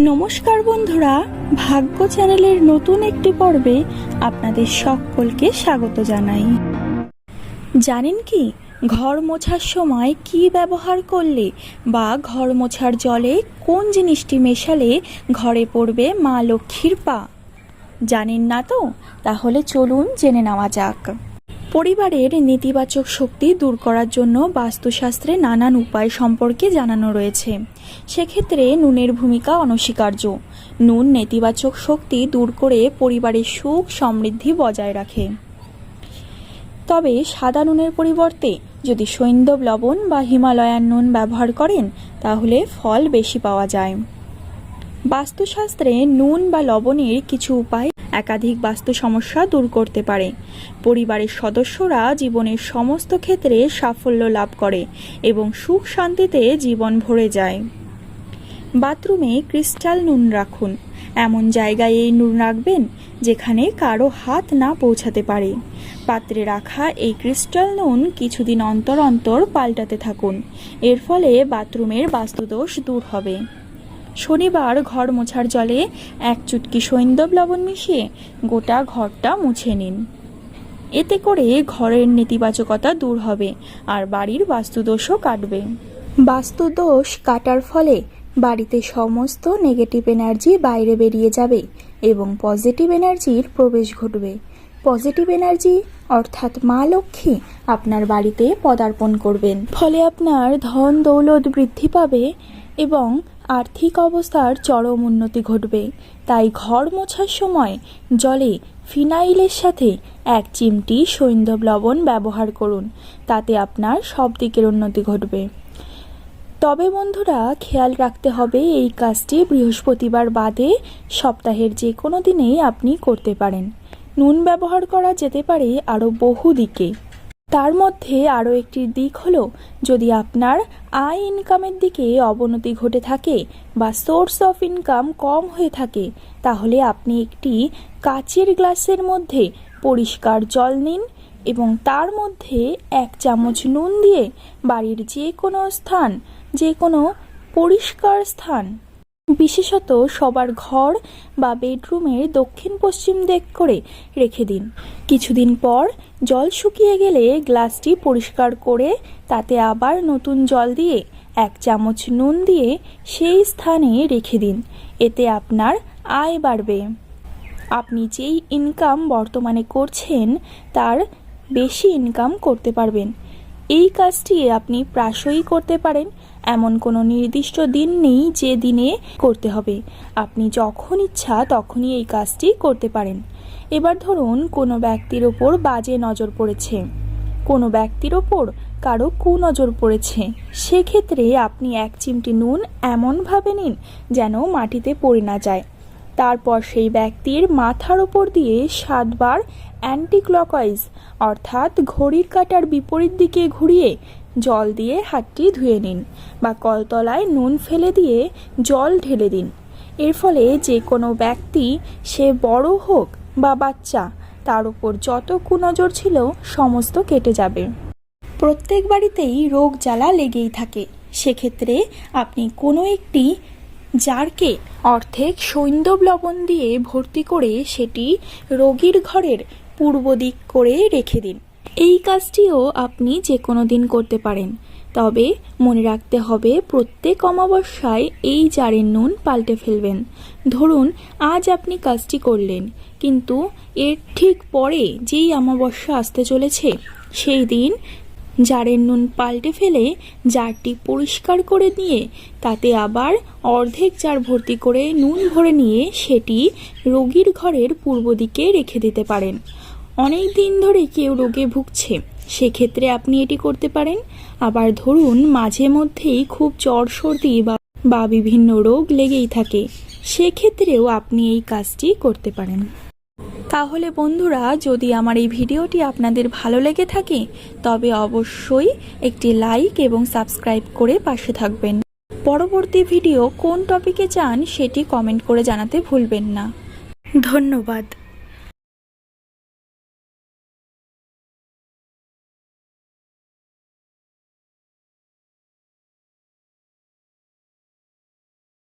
নমস্কার বন্ধুরা, ভাগ্য চ্যানেলের নতুন একটি পর্বে আপনাদের সকলকে স্বাগত জানাই। জানেন কি, ঘর মোছার সময় কি ব্যবহার করলে বা ঘর মোছার জলে কোন জিনিসটি মেশালে ঘরে পড়বে মা লক্ষ্মীর পা? জানেন না তো? তাহলে চলুন জেনে নেওয়া যাক। পরিবারের নেতিবাচক শক্তি দূর করার জন্য বাস্তুশাস্ত্রে নানান উপায় সম্পর্কে জানানো রয়েছে। সেক্ষেত্রে নুনের ভূমিকা অনস্বীকার্য। নুন নেতিবাচক শক্তি দূর করে পরিবারের সুখ সমৃদ্ধি বজায় রাখে। তবে সাদা নুনের পরিবর্তে যদি সৈন্দব লবণ বা হিমালয়ান নুন ব্যবহার করেন, তাহলে ফল বেশি পাওয়া যায়। বাস্তুশাস্ত্রে নুন বা লবণের কিছু উপায় একাধিক বাস্তু সমস্যা দূর করতে পারে। পরিবারের সদস্যরা জীবনের সমস্ত ক্ষেত্রে সাফল্য লাভ করে এবং সুখ শান্তিতে জীবন ভরে যায়। বাথরুমে ক্রিস্টাল নুন রাখুন। এমন জায়গায় এই নুন রাখবেন যেখানে কারও হাত না পৌঁছাতে পারে। পাত্রে রাখা এই ক্রিস্টাল নুন কিছুদিন অন্তর অন্তর পাল্টাতে থাকুন। এর ফলে বাথরুমের বাস্তুদোষ দূর হবে। শনিবার ঘর মোছার জলে এক চুটকি সৈন্দব লবণ মিশিয়ে গোটা ঘরটা মুছে নিন। এতে করে ঘরের নেতিবাচকতা দূর হবে আর বাড়ির বাস্তুদোষও কাটবে। বাস্তুদোষ কাটার ফলে বাড়িতে সমস্ত নেগেটিভ এনার্জি বাইরে বেরিয়ে যাবে এবং পজিটিভ এনার্জির প্রবেশ ঘটবে। পজিটিভ এনার্জি অর্থাৎ মা লক্ষ্মী আপনার বাড়িতে পদার্পণ করবেন। ফলে আপনার ধন দৌলত বৃদ্ধি পাবে এবং আর্থিক অবস্থার চরম উন্নতি ঘটবে। তাই ঘর মোছার সময় জলে ফিনাইলের সাথে এক চিমটি সৈন্দব লবণ ব্যবহার করুন। তাতে আপনার সব দিকের উন্নতি ঘটবে। তবে বন্ধুরা, খেয়াল রাখতে হবে, এই কাজটি বৃহস্পতিবার বাদে সপ্তাহের যে কোনো দিনেই আপনি করতে পারেন। নুন ব্যবহার করা যেতে পারে আরও বহু দিকে। তার মধ্যে আরও একটি দিক হলো, যদি আপনার আয় ইনকামের দিকে অবনতি ঘটে থাকে বা সোর্স অফ ইনকাম কম হয়ে থাকে, তাহলে আপনি একটি কাচের গ্লাসের মধ্যে পরিষ্কার জল নিন এবং তার মধ্যে এক চামচ নুন দিয়ে বাড়ির যে কোনো স্থান, যে কোনো পরিষ্কার স্থান বিশেষত সবার ঘর বা বেডরুমের দক্ষিণ পশ্চিম দিক করে রেখে দিন। কিছুদিন পর জল শুকিয়ে গেলে গ্লাসটি পরিষ্কার করে তাতে আবার নতুন জল দিয়ে এক চামচ নুন দিয়ে সেই স্থানে রেখে দিন। এতে আপনার আয় বাড়বে। আপনি যেই ইনকাম বর্তমানে করছেন, তার বেশি ইনকাম করতে পারবেন। এই কাজটি আপনি প্রায়শই করতে পারেন। এমন কোনো নির্দিষ্ট দিন নেই যে দিনে করতে হবে। আপনি যখন ইচ্ছা তখনই এই কাজটি করতে পারেন। এবার ধরুন কোনো ব্যক্তির ওপর বাজে নজর পড়েছে। কোনো ব্যক্তির ওপর কারও কুনজর পড়েছে। সেক্ষেত্রে আপনি এক চিমটি নুন এমনভাবে নিন যেন মাটিতে পড়ে না যায়। তারপর সেই ব্যক্তির মাথার ওপর দিয়ে সাতবার অ্যান্টি ক্লকওয়াইজ অর্থাৎ ঘড়ির কাটার বিপরীত দিকে ঘুরিয়ে জল দিয়ে হাতটি ধুয়ে নিন বা কলতলায় নুন ফেলে দিয়ে জল ঢেলে দিন। এর ফলে যে কোনো ব্যক্তি, সে বড় হোক বা বাচ্চা, তার উপর যত কুনজর ছিল সমস্ত কেটে যাবে। প্রত্যেক বাড়িতেই রোগ জ্বালা লেগেই থাকে। সেক্ষেত্রে আপনি কোনো একটি জারকে অর্ধেক সৈন্দব লবণ দিয়ে ভর্তি করে সেটি রোগীর ঘরের পূর্ব দিক করে রেখে দিন। এই কাজটিও আপনি যে কোনো দিন করতে পারেন। তবে মনে রাখতে হবে, প্রত্যেক অমাবস্যায় এই জারের নুন পাল্টে ফেলবেন। ধরুন, আজ আপনি কাজটি করলেন, কিন্তু এর ঠিক পরে যেই অমাবস্যা আসতে চলেছে, সেই দিন জারের নুন পাল্টে ফেলে জারটি পরিষ্কার করে নিয়ে, তাতে আবার অর্ধেক জার ভর্তি করে নুন ভরে নিয়ে সেটি রোগীর ঘরের পূর্ব দিকে রেখে দিতে পারেন। অনেক দিন ধরে কেউ রোগে ভুগছে। সেক্ষেত্রে আপনি এটি করতে পারেন। আবার ধরুন, মাঝে মধ্যেই খুব জ্বর সর্দি বা বিভিন্ন রোগ লেগেই থাকে। সেক্ষেত্রেও আপনি এই কাজটি করতে পারেন। তাহলে বন্ধুরা, যদি আমার এই ভিডিওটি আপনাদের ভালো লেগে থাকে, তবে অবশ্যই একটি লাইক এবং সাবস্ক্রাইব করে পাশে থাকবেন। পরবর্তী ভিডিও কোন টপিকে চান, সেটি কমেন্ট করে জানাতে ভুলবেন না। ধন্যবাদ।